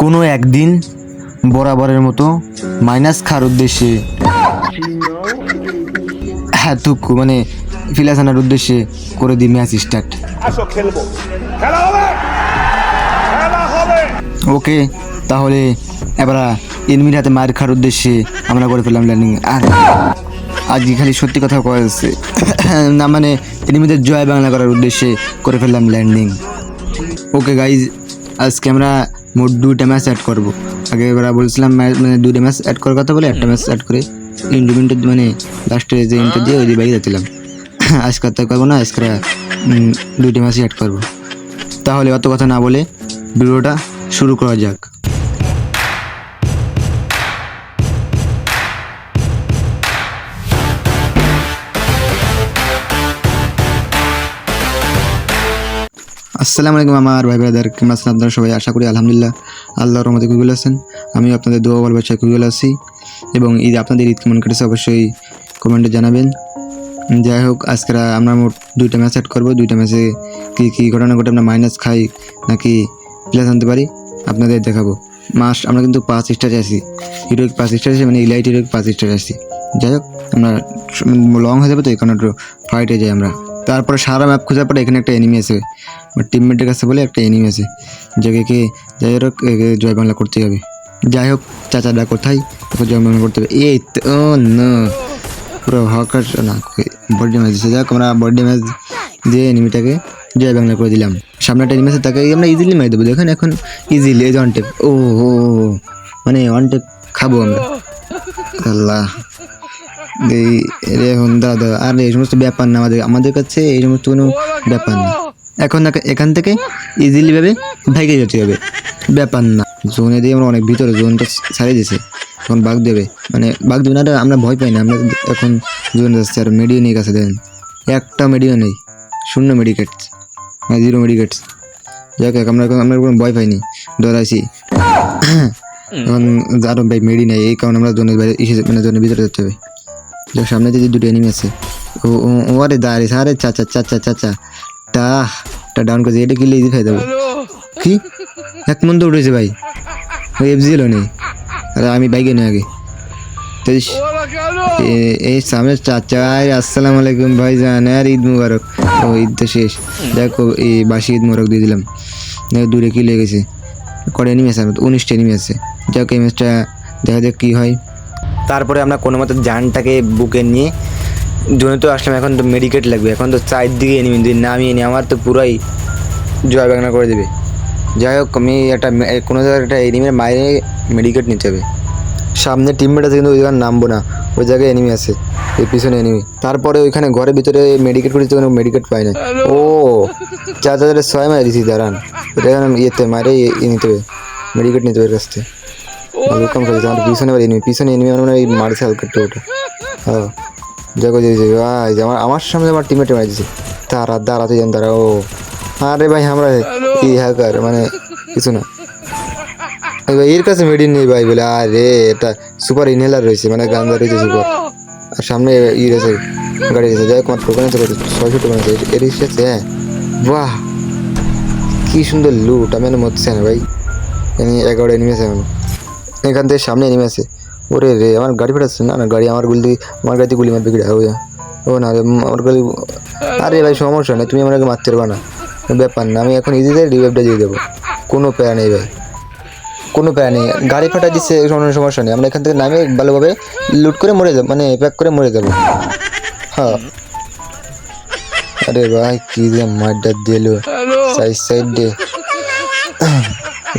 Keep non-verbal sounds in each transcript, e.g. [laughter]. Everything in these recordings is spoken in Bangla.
কোনো একদিন বরাবরের মতো মাইনাস খার উদ্দেশ্যে হ্যাঁ তুকু মানে ফিলাস আনার উদ্দেশ্যে করে দিই ম্যাচ স্টার্ট। ওকে তাহলে এবার এনমির হাতে মায়ের খাওয়ার উদ্দেশ্যে আমরা করে ফেললাম ল্যান্ডিং আর আজকে খালি সত্যি কথা কয়া যাচ্ছে। না মানে এনিমিদের জয় বাংলা করার উদ্দেশ্যে করে ফেললাম ল্যান্ডিং ওকে গাইজ আজকে আমরা মোট দুইটা ম্যাচ অ্যাড করব। আগে এবার বলছিলাম মানে দুইটা ম্যাচ অ্যাড করার কথা বলে, একটা ম্যাচ অ্যাড করে ইন্ডিপেন্ডেন্ট মানে লাস্টে যে ইন্টার দিয়ে ওই বাইরে যাচ্ছিলাম [coughs] আজকে তো করব না, আজকে দুইটা ম্যাচই অ্যাড করব। তাহলে অত কথা না বলে ভিডিওটা শুরু করা যাক। আসসালামু আলাইকুম আমার ভাই ব্রাদার, কেমন আছেন আপনারা সবাই? আশা করি আলহামদুলিল্লাহ আল্লাহর রহমতে কুগুল আছেন। আমিও আপনাদের দোয়া ভালোবাসা কুগুল আছি এবং ঈদ আপনাদের ঈদ কেমন কেটেছে অবশ্যই কমেন্টে জানাবেন। যাই হোক, আজকে আমরা মোট দুইটা ম্যাচ অ্যাড করব। দুইটা ম্যাচে কী কী ঘটনা ঘটে আমরা মাইনাস খাই নাকি প্লেস আনতে পারি? আপনাদের দেখাবো। মাস, আমরা কিন্তু পাঁচ স্টারে আছি। হিরোইক পাঁচ স্টার আছি মানে ইলাইট হিরোইক পাঁচ স্টারে আছি। যাই হোক, আমরা লং হয়ে যাবে তো কারণে একটু ফাইটে যাই আমরা। তারপরে সারা ম্যাপ খোঁজার পরে এখানে একটা এনিমি আছে। আমার টিমমেটের কাছে বলে একটা এনিমি আছে। যাকে যাই হোক জয় বাংলা করতে হবে। যাই হোক চাচাটা কোথায়? ওকে জয় বাংলা করতে হবে। এই ও না। পুরো হকার না বডি ম্যাচ দিচ্ছে যাক আমরা বডি ম্যাচ দিয়ে এনিমিটাকে জয় বাংলা করে দিলাম। সামনে একটা এনিমি আছে তাকে আমরা ইজিলি মেরে দেবো। দেখেন এখন ইজিলি এই ওয়ান টেপ ও, মানে ওয়ান টেপ খাব আমরা। আল্লাহ। এখন দাদা আর এই সমস্ত ব্যাপার না আমাদের আমাদের কাছে এই সমস্ত কোনো ব্যাপার না। এখন এখান থেকে ইজিলি ভাবে ভেগে যেতে হবে। ব্যাপার না। জোনে দিয়ে আমরা অনেক ভিতরে জোনটা ছাড়িয়ে দিয়েছে। এখন বাঘ দেবে। মানে বাঘ দেবে না আমরা ভয় পাই না। আমরা এখন জোনে যাচ্ছি আর মেডিও নেই কাছে দেন। একটা মেডিও নেই। শূন্য মেডিকেটস হ্যাঁ জিরো মেডিকেটস যাক আমরা এখন আমরা কোনো ভয় পাইনি। ডরাইছি এখন আরও ভাই মেডি নেই এই কারণে আমরা জোনের বাইরে মানে জোনের ভিতরে যেতে হবে। যাক সামনে দিদি দুটো এনিমি আছে, ও ও ও, আরে দাঁড়িয়ে আরে চাচা চাচা চাচা তা টা ডাউন করে এটা কিলে ইজি খাই দেবো কি? এক মন তো উঠেছে ভাই। ওই এফ জিএলও নেই আরে আমি বাইকে নেই আগে। তো এই সামনে চাচা আসসালামু আলাইকুম ভাই জান আর ঈদ মুবারক। ও, ঈদ তো শেষ। দেখো এই বাসি ঈদ মুবারক দিয়ে দিলাম। দূরে কি লেগেছে। কটা এনিমি আছে? আমার উনিশটা এনিমি আছে। যাক, এই ম্যাচটা দেখা যাক কী হয়। তারপরে আমরা কোনো মতো জানটাকে বুকে নিয়ে জন্য তো আসলাম এখন তো মেডিকেট লাগবে এখন তো চারদিকে এনিমি যদি নামিয়ে নিয়ে আমার তো পুরাই জয় বাংলা করে দেবে। যাই হোক আমি একটা কোনো জায়গায় একটা এনিমির মাইরে মেডিকেট নিতে হবে। সামনে টিমমেট আছে কিন্তু ওই জায়গায় নামবো না ওই জায়গায় এনিমি আছে এই পিছনে এনিমি তারপরে ওইখানে ঘরের ভিতরে মেডিকেট করেছে কোনো মেডিকেট পাই না। ও চার চার ছয় মারি দিছি দাঁড়ান। এটা ইয়েতে মারে ইয়ে- নিতে হবে মেডিকেট নিতে হবে এর কাছ থেকে। ওয়েলকাম করেছে আমার পিছনে আবার এনিমি পিছনে এনিমি মানে এই মারছে হালকা একটু ওটা হ্যাঁ দেখো যে ভাই আমার আমার সামনে আমার টিমেটে মারি দিছে তারা দাঁড়াতে যান তারা ও। আরে ভাই আমরা কি হ্যাকার মানে কিছু না। ভাই এর কাছে মেডিন নেই ভাই বলে আরে এটা সুপার ইনহেলার রয়েছে মানে গান্দা রয়েছে সুপার আর সামনে ই রয়েছে গাড়ি রয়েছে। যাই হোক আমার টোকেন আছে কত ছয়শো টোকেন আছে এর এসেছে হ্যাঁ। বাহ! কি সুন্দর লুট আমি এনে মরছে না ভাই। এনে এগারো এনিমি আছে এখন। এখান থেকে সামনে এনিমি আছে ওরে রে আমার গাড়ি ফেটাচ্ছে না না গাড়ি আমার গুলি আমার গাড়িতে গুলি মারবে কিনা ও ও না রে, আমার গাড়ি আরে ভাই সমস্যা নেই। তুমি আমাকে মারতে পারবা না। ব্যাপার না আমি এখন ইজিতে রিভাইভটা দিয়ে দেবো। কোনো প্যারা নেই ভাই। কোনো প্যারা নেই। গাড়ি ফাটা দিচ্ছে কোনো সমস্যা নেই। আমরা এখান থেকে নামে ভালোভাবে লুট করে মরে যাব মানে প্যাক করে মরে যাব। হ্যাঁ। আরে ভাই কি যে মারটা দিল। সাইড সাইড দিয়ে।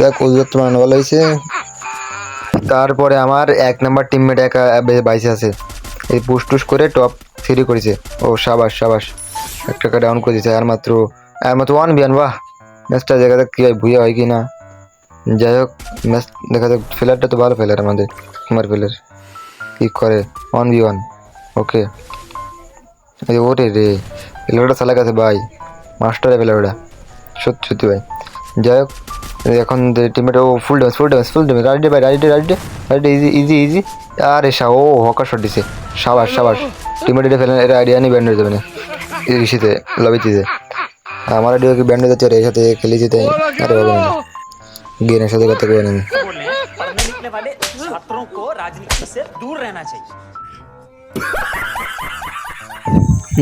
দেখ ওদের তো বানানো ভালো হয়েছে। তারপরে আমার এক নাম্বার টিমমেট একা বাইসে আছে। এই পুশ টুস করে টপ থ্রি করেছে। ও সাবাস সাবাস। এক টাকা ডাউন করে দিয়েছে। আর মাত্র আর মাত্র ওয়ান বিয়ান বাহ! ম্যাচটা দেখা যাক কী হয়, ভুয়া হয় কি না যাই হোক, ম্যাচ দেখা যাক। ফিলারটা তো ভালো ফেলার আমাদের, কুমার ফিলার কি করে? ওয়ান বি ওয়ান ওকে এই ওরে রে ফিলারটা চালা গেছে ভাই। মাস্টারে ফেলার ওটা সত্যি সত্যি ভাই। যাই হোক এখন টিমমেট ও full damage full damage full damage রাইডে ভাই রাইডে রাইডে রাইডে ইজি ইজি ইজি আরে সা ও হকার শট দিছে সাবাস সাবাস টিমমেট এটা ফেলেন এটা আইডিয়া নিয়ে ব্যান্ড হয়ে যাবে না এই ঋষিতে লবিতে আমার আইডিয়া কি ব্যান্ড হয়ে যাচ্ছে আর এর সাথে খেলে যেতে আরে হবে না জ্ঞানের সাথে কথা বলে নেবে बोल रहे हैं पढ़ने लिखने वाले छात्रों को राजनीति से दूर रहना चाहिए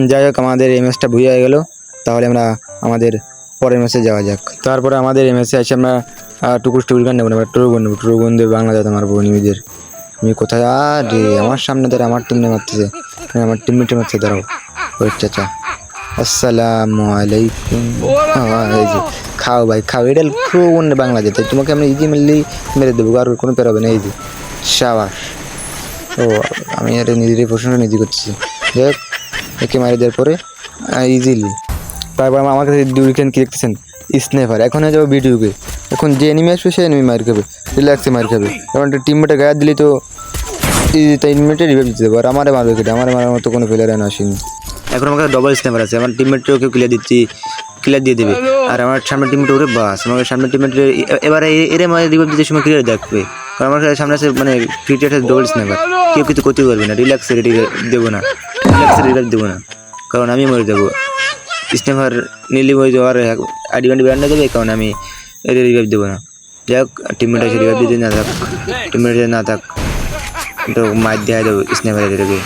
যাই হোক আমাদের এমএসটা ভুই হয়ে গেল তাহলে আমরা আমাদের পরের ম্যাচে যাওয়া যাক। তারপরে আমাদের এমএসে আছে আমরা টুকুস টুকুর গান নেব না টুরু গান নেব টুরু গান দিয়ে বাংলা যাতে মারবো নিমিদের। আমি কোথায়? আরে আমার সামনে ধরে আমার টিমে মারতেছে। আমার টিমমেটে মারছে দাঁড়াও। ওই চাচা। আসসালামু আলাইকুম। হ্যাঁ, এই যে খাও ভাই খাও। এটা টুরু গান বাংলা যেতে তোমাকে আমি ইজি মেরলেই মেরে দেবো আর কোনো পেরাবে না এই যে। সাবাস। ও আমি আর নিজেরই প্রশ্নটা নিজে করছি যাই হোক একে মারি দেওয়ার পরে ইজিলি তারপর আমার কাছে দুইখান কি দেখতেছেন স্নেপার এখন হয়ে যাব ভিডিওকে এখন যে এনিমি আসবে, সে এনিমি মার খাবে। রিল্যাক্সে মার খাবে। এখন টিমমেটে গায়ে দিলি তো মিনিটে রিভাইভ দিতে আর আমারে মারবে কেটে? আমার মারার মতো কোনো প্লেয়ার আসেনি। এখন আমার কাছে ডবল স্নেপার আছে। আমার টিমমেটকেও কেউ ক্লিয়ার দিচ্ছি ক্লিয়ার দিয়ে দেবে। আর আমার সামনের টিমমেট ওরে বাস। আমার সামনের টিমমেট এবারে এরে মানে রিভাইভ দিতে সময় ক্লিয়ার দেখবে। কারণ আমার কাছে সামনে আছে মানে আছে ডবল স্নেপার কেউ কিছু করতে পারবে না। রিল্যাক্সে দেবো না। রিল্যাক্সে রিভাইভ দেবো না। কারণ আমি মরে যাব। স্নেপার নিলি ওই আর আডিভান্ডি ব্যান্ড দেবে, কারণ আমি রিভাইভ দেবো না। যাই হোক টিমমেট আছে রিভাইভ দিতে না থাক টিমমেট না থাক তো মার দেওয়া দেবো স্নেপার এদেরকে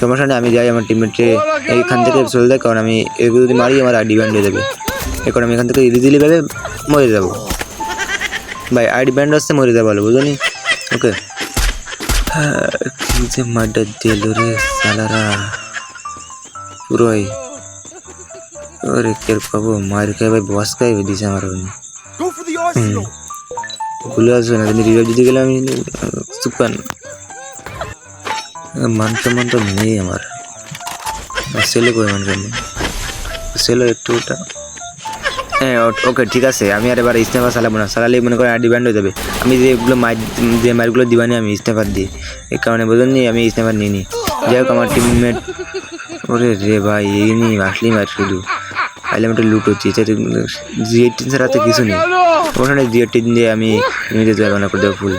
সমস্যা নেই, আমি যাই, আমার টিমমেটকে এইখান থেকে চলে যায় কারণ আমি এগুলো যদি মারি, আমার আইডি ব্যান্ড হয়ে এখন আমি এখান থেকে ইজিলি ভাবে মরে যাব। ভাই আইডি ব্যান্ড আসতে মরে যাব ভালো বুঝলি? ওকে কি যে মারটা দিল রে, সালারা। পুরোই। ওরে কের পাবো মার খাই ভাই বস খাই দিছে আমার. ভুলে আসবে না তুমি রিভাইভ দিতে গেলে আমি সুপান মান সম্মান তো নেই আমার। আর ছেলে কই মান সম্মান? ছেলে একটু ওটা হ্যাঁ ওকে ঠিক আছে আমি আর এবার ইস্তেফা চালাবো না। চালালে মনে করেন আইডি ব্যান্ড হয়ে যাবে। আমি যে এগুলো মার যে মারগুলো দিবানি আমি ইস্তেফার দিই। এই কারণে বোঝেন নি আমি ইস্তেফার নিই নি যাই হোক আমার টিমমেট ওরে রে ভাই এই নি আসলেই মার শুধু। একটা লুট হচ্ছি জি এইটিন ছাড়া তো কিছু নেই। ওখানে জি এইটিন দিয়ে আমি নিতে যাব না করে দেবো ফুল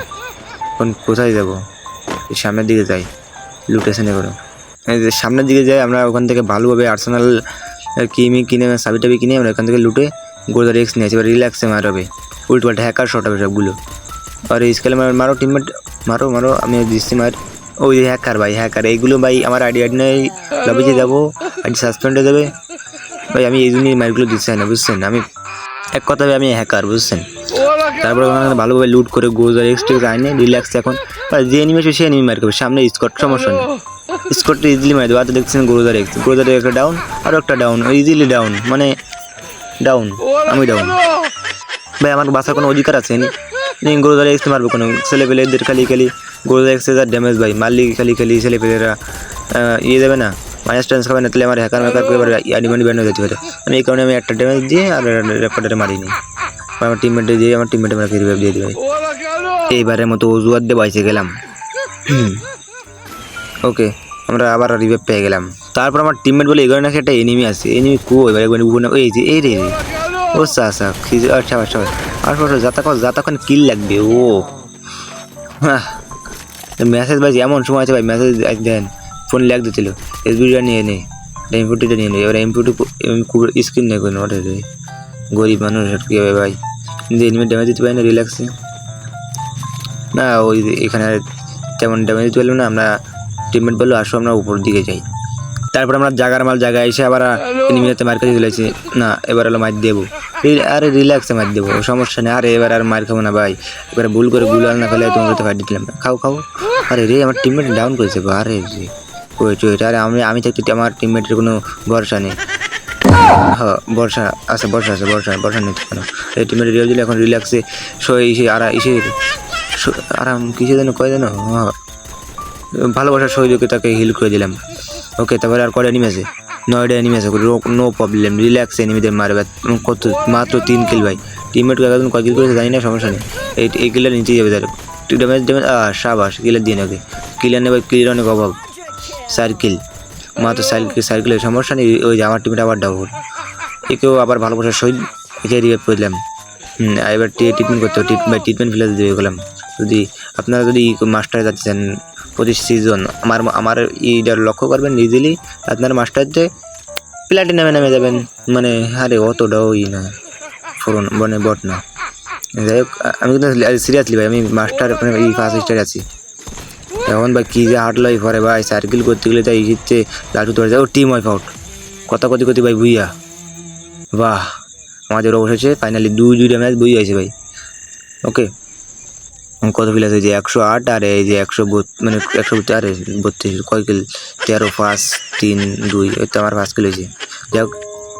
এখন কোথায় যাব? সামনের দিকে যাই। লুটেশনে করো। সামনের দিকে যাই, আমরা ওখান থেকে ভালোভাবে আর্সেনাল কিমি কিনে সাবি টাবি কিনে আমরা ওখান থেকে লুটে গোলদার এক্স নিয়ে আসি, এবার রিল্যাক্সে মার হবে। উল্টো পাল্টা হ্যাকার শট হবে সবগুলো। আর স্কেলে মারো টিমমেট মারো মারো, আমি দিচ্ছি মার। ওই হ্যাকার ভাই হ্যাকার এইগুলো ভাই আমার আইডি নেই লবিতে যাব, আইডি সাসপেন্ড যাবে। ভাই, আমি এই জন্যই মারগুলো দিচ্ছি না, বুঝছেন? আমি এক কথা আমি হ্যাকার বুঝছেন? তারপরে ওখানে ভালোভাবে লুট করে গোজার এক্সট্রিক আইনে রিল্যাক্স এখন। যে এনিমি সে এনিমি মার করবে সামনে স্কট সমস্যা নেই। স্কটটা ইজিলি মারি দেবে আর দেখছেন গোজার এক্স গোজার একটা ডাউন আর একটা ডাউন ইজিলি ডাউন মানে ডাউন আমি ডাউন ভাই আমার বাসার কোনো অধিকার আছে নি? গোজার এক্স মারবো কোনো। ছেলে পেলেদের খালি খালি গোজার এক্সে যার ড্যামেজ ভাই, মারলি খালি খালি ছেলে পেলেরা ইয়ে দেবে না? মাইনাস টেন্স খাবে না তাহলে আমার হ্যাকার ম্যাকার করে এবার অ্যানিমানি ব্যান্ড হয়ে যেতে পারে। আমি এই কারণে আমি একটা ড্যামেজ দিয়ে আর রেপার্টারে মারিনি। আমার টিমমেটে দিয়ে, আমার টিমমেটে আমাকে রিভাইভ দিয়ে দেবে। এইবারের মতো অজুয়ার দিয়ে বাইসে গেলাম। ওকে, আমরা আবার রিভাইভ পেয়ে গেলাম। তারপর আমার টিমমেট বলে এগারো নাকি একটা এনিমি আছে। এনিমি কো এবার একবার উবু না, এই যে, এই রে। ও, সা সা আচ্ছা আচ্ছা আর পর যাতাক্ষণ যাতাক্ষণ কিল লাগবে, ও। হ্যাঁ মেসেজ ভাই এমন সময় আছে ভাই মেসেজ দেন। ফোন ল্যাগ দিছিল। এসবিটা নিয়ে নে এমপুটিটা নিয়ে নেই এবার এমপুটি স্ক্রিন নেই কোনো ওটা রে গরিব মানুষ কি হবে ভাই? কিন্তু এনিমি ড্যামেজ দিতে পারি না রিল্যাক্সে না ওই এখানে তেমন ড্যামেজ দিতে পারলাম না আমরা টিমমেট বলল আসো আমরা উপর দিকে যাই। তারপর আমরা জাগার মাল জায়গায় এসে আবার এনিমিতে মার কাছে চলেছি না এবার হলো মার দেবো। আরে রিল্যাক্সে মার দেবো সমস্যা নেই। আরে এবার আর মার খাব না ভাই। এবার ভুল করে গুলাল না ফেলে তোমার তো ফাইট দিলাম। খাও খাও। আরে রে আমার টিমমেট ডাউন করেছে বা, আরে রে। ওয়েট আরে আমি আমি থাকতে আমার টিমমেটের কোনো ভরসা নেই। হ্যাঁ বর্ষা আছে বর্ষা আছে বর্ষা বর্ষা নিতে কেন। এই টিমের রিয়াল দিলে এখন রিল্যাক্সে শোয়ে, এসে আর শো- আরাম কিসে যেন কয় যেন হ্যাঁ। ভালোবাসা শহীদকে তাকে হিল করে দিলাম। ওকে, তারপরে আর কটা এনিমি আছে? নয়টা এনিমি আছে, নো প্রবলেম রিল্যাক্স এনিমিদের মারবে। কত, মাত্র তিন কিল ভাই। টিমমেটকে একদম কয় কিল করেছে জানি না, সমস্যা নেই। এই এই কিলের নিচে যাবে তার ড্যামেজ ড্যামেজ সাবাস কিলের দিয়ে নাকি কিলের নেবে কিলের অনেক অভাব। সার্কিল। মাত্র সার্কিল সার্কিলের সমস্যা নেই, ওই যে আমার টিমটা আবার ডাবল একেও আবার ভালোবাসার সহিত একে রিভাইভ করলাম এবার ট্রিটমেন্ট করতে হবে। ট্রিটমেন্ট ফেলে দিয়ে গেলাম। যদি আপনারা যদি মাস্টারে যাচ্ছেন প্রতি সিজন আমার আমার ইটার লক্ষ্য করবেন ইজিলি আপনার মাস্টারতে প্লাটিনামে নামে যাবেন মানে আরে, অতটাও ই না। ফোরন মানে বট না। যাই হোক আমি কিন্তু সিরিয়াসলি ভাই, আমি মাস্টার এই ফার্স্ট স্টারে আছি। এখন ভাই কী যে হাঁটলো পরে ভাই সার্কেল করতে গেলে তাই ইতে লাটু ধরে যায় ও টিম ওয়াইফ আউট কথা কথি কথি ভাই বুইয়া বাহ, আমাদের অবশেষে ফাইনালি দুই দুইটা ম্যাচ বই আছে ভাই। ওকে কত প্লেয়ার যে একশো আট আর এই যে একশো মানে একশো আর বত্রিশ। কয় কিল তেরো পাঁচ তিন, দুই। ওই তো আমার পাঁচ কিল হয়েছে। যাই হোক,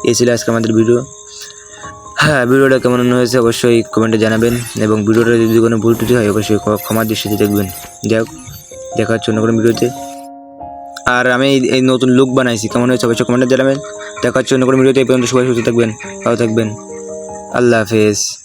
এই ছিল আজকে আমাদের ভিডিও হ্যাঁ ভিডিওটা কেমন হয়েছে অবশ্যই কমেন্টে জানাবেন। এবং ভিডিওটা যদি কোনো ভুল টুটি হয়, অবশ্যই ক্ষ- ক্ষমার দৃষ্টিতে দেখবেন। যাই হোক দেখা জন্য কোনো ভিডিওতে। আর আমি এই- নতুন লুক বানাইছি, কেমন হয়েছে সবাই কমেন্টে জানাবেন। দেখার জন্য কোনো ভিডিওতে এই পর্যন্ত সবাই সুস্থ থাকবেন, ভালো থাকবেন। আল্লাহ হাফেজ।